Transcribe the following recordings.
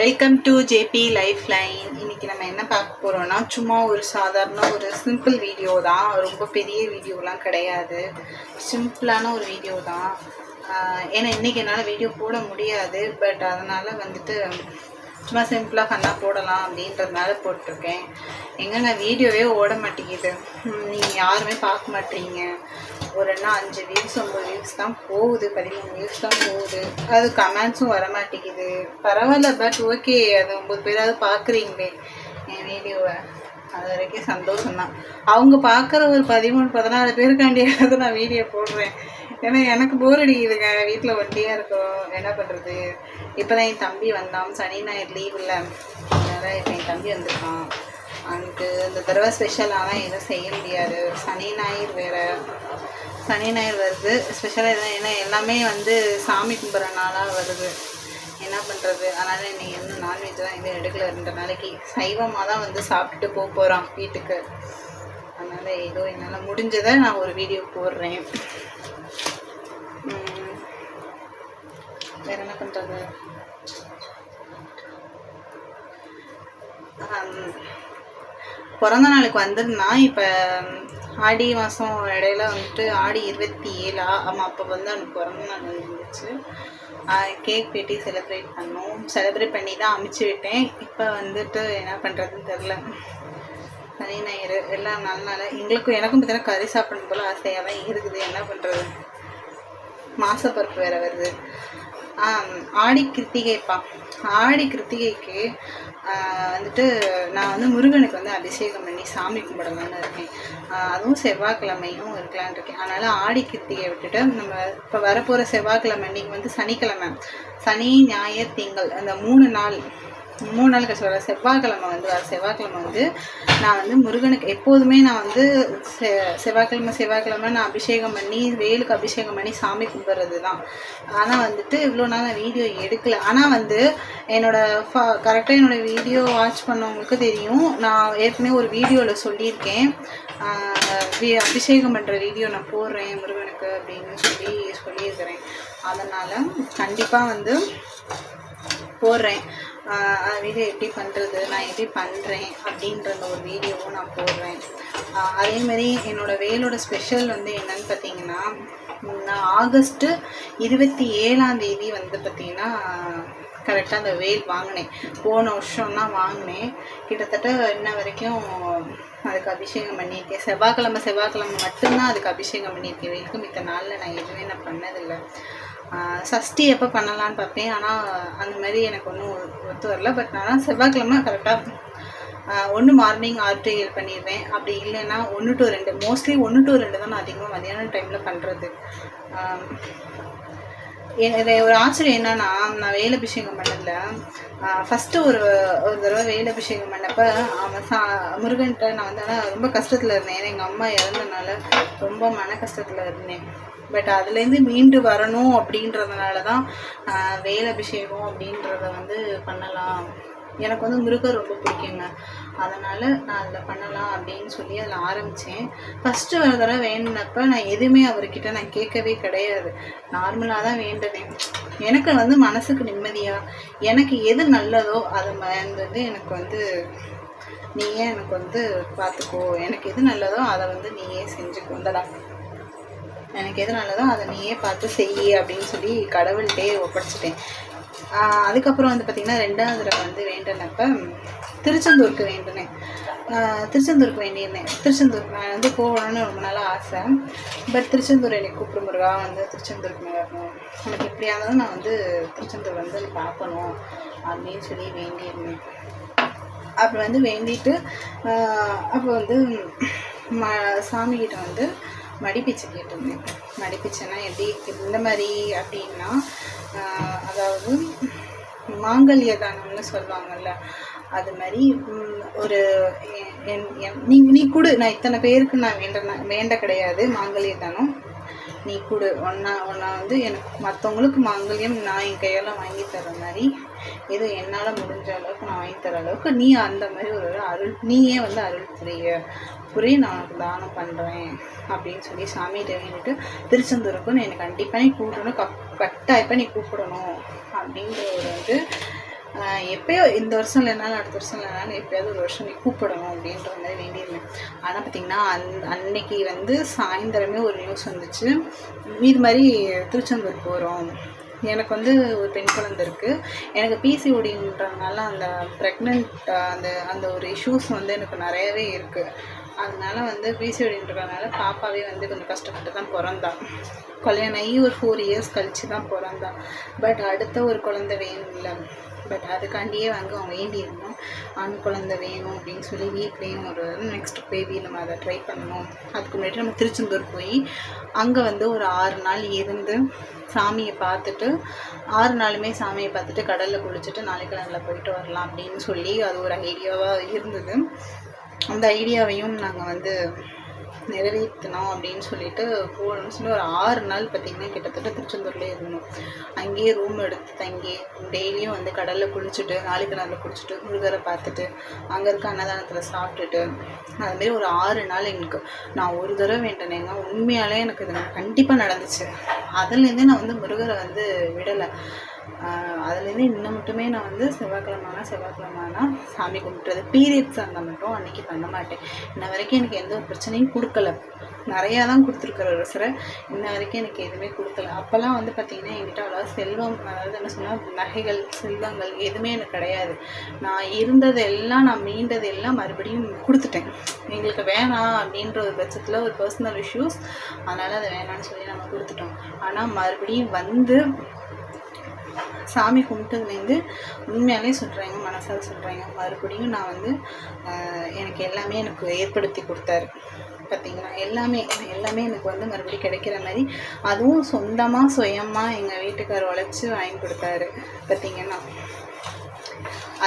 Welcome to JP life line இன்னைக்கு நம்ம என்ன பார்க்க போறோம்னா சும்மா ஒரு சாதாரண ஒரு சிம்பிள் வீடியோ தான். ரொம்ப பெரிய வீடியோலாம் கிடையாது. சிம்பிளான ஒரு வீடியோ தான். ஏன்னா இன்னைக்கு என்னால் வீடியோ போட முடியாது. பட் அதனால வந்துட்டு சும்மா சிம்பிளாக ஃபன்னாக போடலாம் அப்படின்றதுனால போட்டிருக்கேன். எங்கே நான் வீடியோவே ஓட மாட்டேங்குது. நீங்கள் யாருமே பார்க்க மாட்டீங்க. ஒரு என்ன அஞ்சு வியூஸ் ஒம்பது வியூஸ் தான் போகுது பதிமூணு வியூஸ் தான் போகுது. அது கமெண்ட்ஸும் வர மாட்டேங்குது பரவாயில்ல பட் ஓகே அது ஒம்பது பேராவது பார்க்குறீங்களே என் வீடியோவை அது வரைக்கும் சந்தோஷம்தான். அவங்க பார்க்குற ஒரு பதிமூணு பதினாலு பேருக்காண்டியாவது நான் வீடியோ போடுறேன். ஏன்னா எனக்கு போர் அடிக்குதுங்க. வீட்டில் ஒண்டியாக இருக்கும். என்ன பண்ணுறது இப்போ தான் என் தம்பி வந்தான். சனி ஞாயிறு லீவ் இல்லை. அதனால் இப்போ என் தம்பி வந்திருக்கான். அவனுக்கு இந்த தடவை ஸ்பெஷல் ஆனால் எதுவும் செய்ய முடியாது. சனி ஞாயிறு வேறு. சனி ஞாயிறு வருது ஸ்பெஷலாக எதுவும் ஏன்னா எல்லாமே வந்து சாமி கும்பிட்ற நாளாக வருது. என்ன பண்ணுறது அதனால் இன்றைக்கி வந்து நான்வெஜ் தான் எதுவும் எடுக்கல. ரெண்டு நாளைக்கு சைவமாக தான் வந்து சாப்பிட்டுட்டு போக போகிறான் வீட்டுக்கு. அதனால் ஏதோ என்னால் முடிஞ்சதை நான் ஒரு வீடியோ போடுறேன். வேறு வேற என்ன பண்ணுறது பிறந்த நாளுக்கு வந்திருந்தான் இப்போ ஆடி மாதம் இடையில வந்துட்டு ஆடி இருபத்தி ஏழா ஆமாம் அப்போ வந்து அவனுக்கு பிறந்த நாள் இருந்துச்சு. கேக் வெட்டி செலிப்ரேட் பண்ணோம். செலிப்ரேட் பண்ணி தான் அமுச்சு விட்டேன். இப்போ வந்துட்டு என்ன பண்ணுறதுன்னு தெரில சனி ஞாயிறு எல்லாம் நல்ல நாள். எங்களுக்கும் எனக்கும் பார்த்தீங்கன்னா கறி சாப்பிடணும் போல் ஆசையாக தான் இருக்குது. என்ன பண்ணுறது மாசப்பருப்பு வேறு வருது. ஆடி கிருத்திகைப்பா. ஆடி கிருத்திகைக்கு வந்துட்டு நான் வந்து முருகனுக்கு வந்து அபிஷேகம் பண்ணி சாமி கும்பிடலான்னு இருக்கேன். அதுவும் செவ்வாய்க்கிழமையும் இருக்கலான் இருக்கேன். அதனால் ஆடி கிருத்திகையை விட்டுட்டு நம்ம இப்போ வரப்போகிற செவ்வாய்க்கிழமை அன்னைக்கு வந்து சனிக்கிழமை. சனி ஞாயிறு திங்கள் அந்த மூணு நாள் மூணு நாள் கழிச்சு வர செவ்வாய்க்கிழமை வந்து வர செவ்வாய்க்கிழமை வந்து நான் வந்து முருகனுக்கு எப்போதுமே நான் வந்து செ செவ்வாய்க்கிழமை செவ்வாய்க்கிழமை நான் அபிஷேகம் பண்ணி வேலுக்கு அபிஷேகம் பண்ணி சாமி கும்பிட்றது தான் ஆனால் வந்துட்டு இவ்வளோ நாள் நான் வீடியோ எடுக்கல. ஆனால் வந்து என்னோட ஃபா கரெக்டாக என்னோட வீடியோ வாட்ச் பண்ணவங்களுக்கு தெரியும். நான் ஏற்கனவே ஒரு வீடியோவில் சொல்லியிருக்கேன். அபிஷேகம் பண்ணுற வீடியோ நான் போடுறேன் முருகனுக்கு அப்படின்னு சொல்லி சொல்லியிருக்கிறேன். அதனால் கண்டிப்பாக வந்து போடுறேன். வீடியோ எப்படி பண்ணுறது நான் எப்படி பண்ணுறேன் அப்படின்ற அந்த ஒரு வீடியோவும் நான் போடுறேன். ஆஹ் அதே மாதிரி வேலோட ஸ்பெஷல் வந்து என்னன்னு பார்த்தீங்கன்னா நான் ஆகஸ்ட்டு இருபத்தி ஏழாம் தேதி வந்து பார்த்தீங்கன்னா கரெக்டாக அந்த வேல் வாங்கினேன். போன வருஷம் தான் வாங்கினேன். கிட்டத்தட்ட இன்ன வரைக்கும் அதுக்கு அபிஷேகம் பண்ணியிருக்கேன். செவ்வாய்க்கிழமை செவ்வாய்க்கிழமை மட்டும்தான் அதுக்கு அபிஷேகம் பண்ணியிருக்கேன். வேலுக்கு மித்த நாளில் நான் எதுவுமே நான் பண்ணதில்லை. சஷ்டி எப்போ பண்ணலான்னு பார்ப்பேன் ஆனால் அந்த மாதிரி எனக்கு ஒன்றும் ஒத்து வரல. பட் நான் செவ்வாய்க்கிழமை கரெக்டாக ஒன்று மார்னிங் ஆர்டிஎல் பண்ணிடுவேன். அப்படி இல்லைன்னா ஒன்று டு ரெண்டு மோஸ்ட்லி ஒன்று டு ரெண்டு தான் நான் அதிகமாக மதியான டைமில் பண்ணுறது இது ஒரு ஆச்சரியம் என்னன்னா நான் வேல் அபிஷேகம் பண்ணதில் ஃபஸ்ட்டு ஒரு ஒரு தடவை வேல அபிஷேகம் பண்ணப்ப அவன் சா முருகன்கிட்ட நான் வந்து ஆனால் ரொம்ப கஷ்டத்தில் இருந்தேன். ஏன்னா எங்கள் அம்மா இறந்தனால ரொம்ப மன கஷ்டத்தில் இருந்தேன். பட் அதுலேருந்து மீண்டு வரணும் அப்படின்றதுனால தான் வேல அபிஷேகம் அப்படின்றத வந்து பண்ணலாம். எனக்கு வந்து முருகர் ரொம்ப பிடிக்குங்க. அதனால் நான் அதில் பண்ணலாம் அப்படின்னு சொல்லி அதில் ஆரம்பித்தேன் ஃபஸ்ட்டு ஒரு தடவை வேணுனப்ப நான் எதுவுமே அவர்கிட்ட நான் கேட்கவே கிடையாது. நார்மலாக தான் வேண்டினேன் எனக்கு வந்து மனசுக்கு நிம்மதியாக எனக்கு எது நல்லதோ அதை வந்து எனக்கு வந்து நீயே எனக்கு வந்து பார்த்துக்கோ எனக்கு எது நல்லதோ அதை வந்து நீயே செஞ்சுக்கோ. இந்தடா. எனக்கு எது நல்லதோ அதை நீயே பார்த்து செய் அப்படின்னு சொல்லி கடவுள்கிட்டே ஒப்படைச்சிட்டேன். அதுக்கப்புறம் வந்து பார்த்திங்கன்னா ரெண்டாவது தடவை வந்து வேண்டினப்ப திருச்செந்தூருக்கு வேண்டினேன். திருச்செந்தூருக்கு வேண்டியிருந்தேன். திருச்செந்தூர் நான் வந்து போகணும்னு ரொம்ப நாளாக ஆசை. பட் திருச்செந்தூர் என்னை கூப்பிடு முருகா வந்து திருச்செந்தூருக்கு வரணும் எனக்கு எப்படியா இருந்தாலும் நான் வந்து திருச்செந்தூர் வந்து பார்க்கணும் அப்படின்னு சொல்லி வேண்டியிருந்தேன். அப்புறம் வந்து வேண்டிட்டு அப்போ வந்து ம சாமிக்கிட்ட வந்து மடிப்பிச்சை கேட்டிருந்தேன். மடிப்பிச்சைனா எப்படி? இந்த மாதிரி அப்படின்னா அதாவது மாங்கல்ய தானம்னு சொல்லுவாங்கல்ல அது மாதிரி ஒரு என்- என்- நீ நீ கொடு. நான் இத்தனை பேருக்கு நான் வேண்ட வேண்ட கிடையாது. மாங்கல்ய தானம். நீ கொடு ஒன்றா ஒன்றா வந்து எனக்கு மற்றவங்களுக்கு மங்கல்யம் நான் என் கையால் வாங்கி தர மாதிரி ஏதோ என்னால் முடிஞ்ச அளவுக்கு நான் வாங்கி தர அளவுக்கு நீ அந்த மாதிரி ஒரு அருள் நீயே வந்து அருள் புரிய. புரிய நான் உனக்கு தானம் பண்ணுறேன் அப்படின்னு சொல்லி சாமிகிட்ட வேண்டிட்டு திருச்செந்தூருக்கும் நீ என்னை கண்டிப்பாக நீ கூப்பிடணும். கப் நீ கூப்பிடணும் அப்படின்ற ஒரு வந்து எப்பயோ இந்த வருஷம் இல்லைனாலும் அடுத்த வருஷம் இல்லைனாலும் எப்பயாவது ஒரு வருஷம் நீ கூப்பிடணும் அப்படின்ற மாதிரி வேண்டியிருந்தேன். ஆனால் பார்த்தீங்கன்னா அந் அன்னைக்கு வந்து சாயந்தரமே ஒரு நியூஸ் வந்துச்சு. இது மாதிரி திருச்செந்தூர் போகிறோம் எனக்கு வந்து ஒரு பெண் குழந்தை இருக்குது எனக்கு பிசிஓடின்றதுனால அந்த ப்ரெக்னென்ட் அந்த அந்த ஒரு இஷ்யூஸ் வந்து எனக்கு நிறையவே இருக்குது அதனால வந்து பிசிஓடின்றதுனால பாப்பாவே வந்து கொஞ்சம் கஷ்டப்பட்டு தான் பிறந்தான் கல்யாணம் ஆகி ஒரு ஃபோர் இயர்ஸ் கழித்து தான் பிறந்தான் பட் அடுத்த ஒரு குழந்தை வேணும்ல. பட் அதுக்காண்டியே வந்து அவங்க வேண்டி இருந்தோம் ஆண் குழந்தை வேணும் அப்படின்னு சொல்லி வீட்லேயும் ஒரு நெக்ஸ்ட் பேபி நம்ம அதை ட்ரை பண்ணணும். அதுக்கு முன்னாடி நம்ம திருச்செந்தூர் போய் அங்கே வந்து ஒரு ஆறு நாள் இருந்து சாமியை பார்த்துட்டு ஆறு நாளுமே சாமியை பார்த்துட்டு கடலில் குளிச்சுட்டு நாளைக்கு நாளில் போயிட்டு வரலாம் அப்படின்னு சொல்லி அது ஒரு ஐடியாவாக இருந்தது. அந்த ஐடியாவையும் நாங்கள் வந்து நிறைவேற்றணும் அப்படின்னு சொல்லிட்டு போகணும்னு சொல்லி ஒரு ஆறு நாள் பார்த்திங்கன்னா கிட்டத்தட்ட திருச்செந்தூர்லேயே இருந்தோம். அங்கேயே ரூம் எடுத்து தங்கி டெய்லியும் வந்து கடலில் குளிச்சுட்டு நாளைக்கு குளிச்சுட்டு முருகரை பார்த்துட்டு அங்கே இருக்க அன்னதானத்தில் சாப்பிட்டுட்டு அதுமாரி ஒரு ஆறு நாள் எங்களுக்கு நான் ஒரு தடவை வேண்டினேங்க. உண்மையாலே எனக்கு இது கண்டிப்பாக நடந்துச்சு. அதுலேருந்தே நான் வந்து முருகரை வந்து விடலை. அதுலேருந்து இன்னும் மட்டுமே நான் வந்து செவ்வாய்க்கிழமைனா செவ்வாய்க்கிழமைனா சாமி கும்பிட்றது. பீரியட்ஸ் அந்த மட்டும் அன்றைக்கி பண்ண மாட்டேன். இன்ன வரைக்கும் எனக்கு எந்த ஒரு பிரச்சனையும் கொடுக்கல. நிறையா தான் கொடுத்துருக்குற ஒரு சில இன்ன வரைக்கும் எனக்கு எதுவுமே கொடுக்கல. அப்போல்லாம் வந்து பார்த்திங்கன்னா என்கிட்ட அவ்வளோ செல்வம் அதாவது என்ன சொன்னால் நகைகள் செல்வங்கள் எதுவுமே எனக்கு கிடையாது. நான் இருந்தது எல்லாம் நான் மீண்டது எல்லாம் மறுபடியும் கொடுத்துட்டேன். எங்களுக்கு வேணாம் அப்படின்ற ஒரு பட்சத்தில் ஒரு பர்சனல் இஷ்யூஸ் அதனால் அதை வேணாம்னு சொல்லி நம்ம கொடுத்துட்டோம். ஆனால் மறுபடியும் வந்து சாமி கும்பிட்டதுலேருந்து உண்மையாலே சொல்கிறேங்க மனசால் சொல்கிறேங்க மறுபடியும் நான் வந்து எனக்கு எல்லாமே எனக்கு ஏற்படுத்தி கொடுத்தாரு. பார்த்தீங்களா எல்லாமே எல்லாமே எனக்கு வந்து மறுபடியும் கிடைக்கிற மாதிரி அதுவும் சொந்தமாக சுயமாக எங்கள் வீட்டுக்கார் உழைச்சி வாங்கி கொடுத்தாரு. பார்த்தீங்கன்னா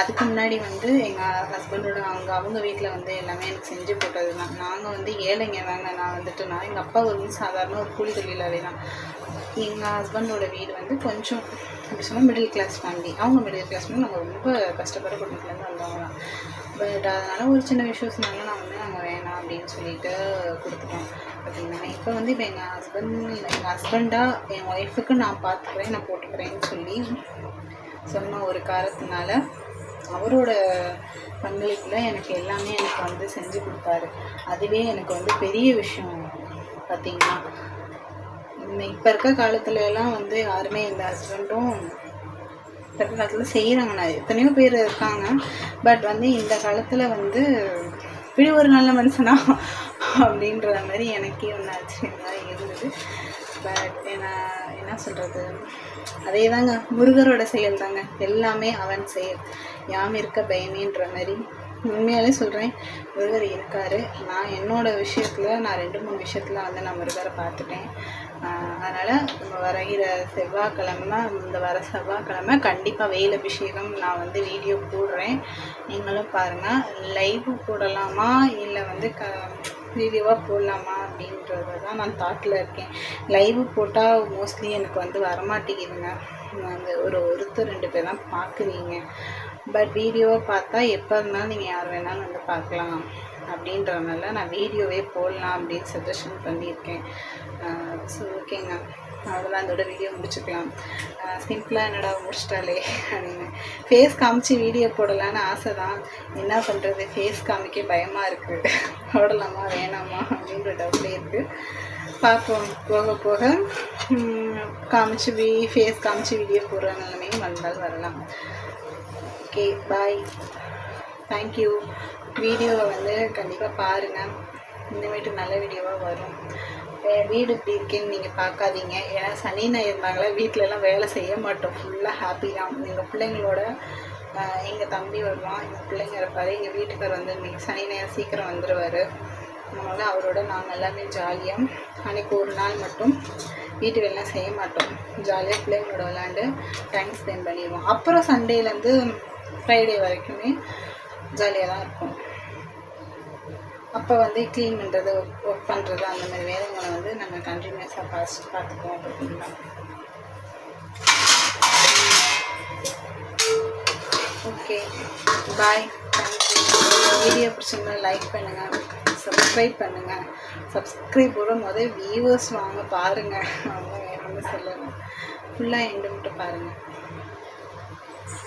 அதுக்கு முன்னாடி வந்து எங்கள் ஹஸ்பண்டோட அவங்க அவங்க வீட்டில் வந்து எல்லாமே எனக்கு செஞ்சு போட்டது தான் நாங்கள் வந்து ஏழைங்க தாங்க. நான் வந்துட்டு நான் எங்கள் அப்பா ஒரு சாதாரண ஒரு கூலி தொழிலாளி தான். எங்கள் ஹஸ்பண்டோட வீடு வந்து கொஞ்சம் எப்படி சொன்னால் மிடில் கிளாஸ் ஃபேமிலி அவங்க மிடில் கிளாஸ் ஃபேமிலி நாங்கள் ரொம்ப கஷ்டப்படுற குடும்பத்துலேருந்து வந்தவங்க தான். பட் அதனால் ஒரு சின்ன விஷயம்னால நான் வந்து நாங்கள் வேணாம் அப்படின்னு சொல்லிட்டு கொடுத்துட்டோம். அப்படின்னா இப்போ வந்து இப்போ எங்கள் ஹஸ்பண்ட் எங்கள் ஹஸ்பண்டாக என் ஒய்ஃபுக்கு நான் பார்த்துக்கிறேன் நான் போட்டுக்கிறேன்னு சொல்லி சொன்ன ஒரு காரணத்தினால அவரோட பங்களிப்பில் எனக்கு எல்லாமே எனக்கு வந்து செஞ்சு கொடுத்தாரு. அதுவே எனக்கு வந்து பெரிய விஷயம் பார்த்தீங்கன்னா இப்போ இருக்க காலத்துல எல்லாம் வந்து யாருமே இந்த ஹஸ்பண்டும் இப்போ இருக்க காலத்தில் செய்கிறாங்க நான் எத்தனையோ பேர் இருக்காங்க. பட் வந்து இந்த காலத்தில் வந்து இப்படி ஒரு நல்ல மனுஷனா? அப்படின்ற மாதிரி எனக்கே ஒன்று ஆச்சரியமாக இருந்தது. பட் என்ன என்ன சொல்கிறது அதே தாங்க முருகரோட செயல் தாங்க எல்லாமே அவன் செயல். யாம் இருக்க பயமேன்ற மாதிரி உண்மையாலே சொல்கிறேன் முருகர் இருக்கார். நான் என்னோடய விஷயத்தில் நான் ரெண்டு மூணு விஷயத்தில் வந்து நான் முருகரை பார்த்துட்டேன். அதனால் நம்ம வரைகிற செவ்வாய்க்கிழமை இந்த வர செவ்வாய்க்கிழமை கண்டிப்பாக வெயில் அபிஷேகம் நான் வந்து வீடியோ போடுறேன். நீங்களும் பாருங்கள் லைவ் போடலாமா? இல்லை வந்து க வீடியோவாக போடலாமா அப்படின்றத தான் நான் தாட்டில் இருக்கேன். லைவ் போட்டால் மோஸ்ட்லி எனக்கு வந்து வரமாட்டேங்குதுங்க. நாங்கள் ஒரு ஒருத்தர் ரெண்டு பேர் தான் பார்க்குறீங்க. பட் வீடியோவை பார்த்தா எப்போ இருந்தாலும் நீங்கள் யார் வேணாலும் வந்து பார்க்கலாம் அப்படின்றதுனால நான் வீடியோவே போடலாம் அப்படின்னு சஜஷன் பண்ணியிருக்கேன். ஸோ ஓகேங்க அவ்வளோதான் அதோட வீடியோ முடிச்சுக்கலாம். சிம்பிளாக என்னடா முடிச்சிட்டாலே அப்படின்னு. ஃபேஸ் காமிச்சு வீடியோ போடலான்னு ஆசை தான் என்ன பண்ணுறது ஃபேஸ் காமிக்க பயமாக இருக்குது போடலாமா வேணாமா அப்படின்ற டவுட்லேயே இருக்குது பார்ப்போம். போக போக காமிச்சு வீ ஃபேஸ் காமிச்சு வீடியோ போடுற நிலைமையும் வந்தால் வரலாம் ஓகே பாய் தேங்க்யூ வீடியோவை வந்து கண்டிப்பாக பாருங்கள் இனிமேட்டு நல்ல வீடியோவாக வரும். வீடு இப்படி இருக்குன்னு நீங்கள் பார்க்காதீங்க. ஏன்னா சனி ஞாயிறு இருந்தாங்களா வீட்டிலலாம் வேலை செய்ய மாட்டோம். ஃபுல்லாக ஹாப்பி தான். எங்கள் பிள்ளைங்களோட எங்கள் தம்பி வருவான் எங்கள் பிள்ளைங்க இருப்பார் எங்கள் வீட்டுக்கார் வந்து இன்னைக்கு சனி ஞாயிறு சீக்கிரம் வந்துடுவார் அதனால் அவரோட நாங்கள் எல்லாமே ஜாலியாக அன்றைக்கி ஒரு நாள் மட்டும் வீட்டு வேலைலாம் செய்ய மாட்டோம். ஜாலியாக பிள்ளைங்களோட விளாண்டு டைம் ஸ்பெண்ட் பண்ணிடுவோம். அப்புறம் சண்டேலேருந்து ஃப்ரைடே வரைக்குமே ஜாலியாக தான் இருக்கும் அப்போ வந்து க்ளீன் பண்ணுறது ஒர்க் பண்ணுறது அந்த மாதிரி வேலைங்களை வந்து நம்ம கண்டினியூஸாக பார்த்து பார்த்துக்குவோம் அப்படின்னா. ஓகே பாய் வீடியோ பிடிச்சிருந்தா லைக் பண்ணுங்கள் சப்ஸ்கிரைப் பண்ணுங்கள் சப்ஸ்கிரைபோட முதல் வியூவர்ஸ் வாங்க பாருங்கள் அவங்க வேணும்னு சொல்லணும். ஃபுல்லாக எண்டு மட்டும் பாருங்கள்